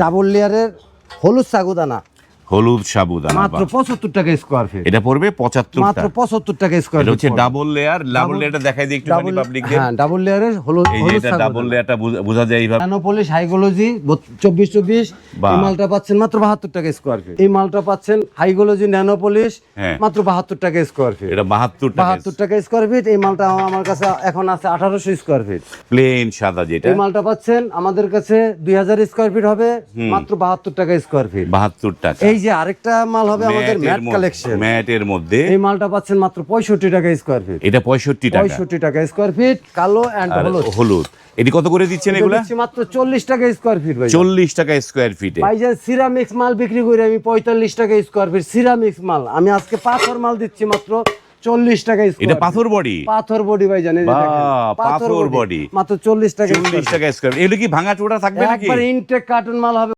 Double লেয়ারের হলুদ সাগুদানা। হলুদ সাবুদানা মাত্র। পঁচাত্তর টাকা স্কোয়ার ফিট এটা পড়বে পঁচাত্তর মাত্র পঁচাত্তর টাকা স্কোয়ার ফিট হচ্ছে ডাবল লেয়ার ডাবল লেয়ারটা দেখাই দিই একটু পাবলিকদের হ্যাঁ ডাবল লেয়ারের হলুদ এই যে এটা ডাবল লেয়ারটা বোঝা- যায় এইভাবে। ন্যানোপলিশ হাইগোলজি চব্বিশ চব্বিশ। বাহ। এই মালটা পাচ্ছেন মাত্র বাহাত্তর টাকা স্কোয়ার ফিট এই মালটা পাচ্ছেন হাইগোলজি ন্যানোপলিশ। মাত্র বাহাত্তর টাকা স্কোয়ার ফিট এটা বাহাত্তর টাকা বাহাত্তর টাকা স্কোয়ার ফিট এই মালটা আমার কাছে এখন আছে আঠারোশো স্কোয়ার ফিট প্লেন সাদা যেটা। এই মালটা পাচ্ছেন আমাদের কাছে দুই হাজার স্কোয়ার ফিট হবে মাত্র বাহাত্তর টাকা স্কোয়ার ফিট বাহাত্তর টাকা। এই যে আরেকটা মাল হবে আমাদের ম্যাট কালেকশন। ম্যাটের মধ্যে। এই মালটা পাচ্ছেন মাত্র পঁয়ষট্টি টাকা স্কোয়ার ফিট এটা পঁয়ষট্টি টাকা। পঁয়ষট্টি টাকা স্কোয়ার ফিট কালো আর হলুদ। হলুদ। এটি কত করে দিচ্ছেন এগুলা? দিচ্ছি মাত্র চল্লিশ টাকা স্কোয়ার ফিট ভাই চল্লিশ টাকা স্কোয়ার ফিটে ভাইজান সিরামিক্স মাল বিক্রি করে আমি পঁয়তাল্লিশ টাকা স্কোয়ার ফিট সিরামিক্স মাল। আমি আজকে পাথর মাল দিচ্ছি মাত্র চল্লিশ টাকা এটা পাথর বডি? পাথর বডি ভাই জানেন পাথর বডি। মাত্র চল্লিশ টাকা চল্লিশ টাকা স্কোয়ার এগুলো কি ভাঙা চোড়া থাকবে নাকি? একবার ইনটেক কার্টুন মাল হবে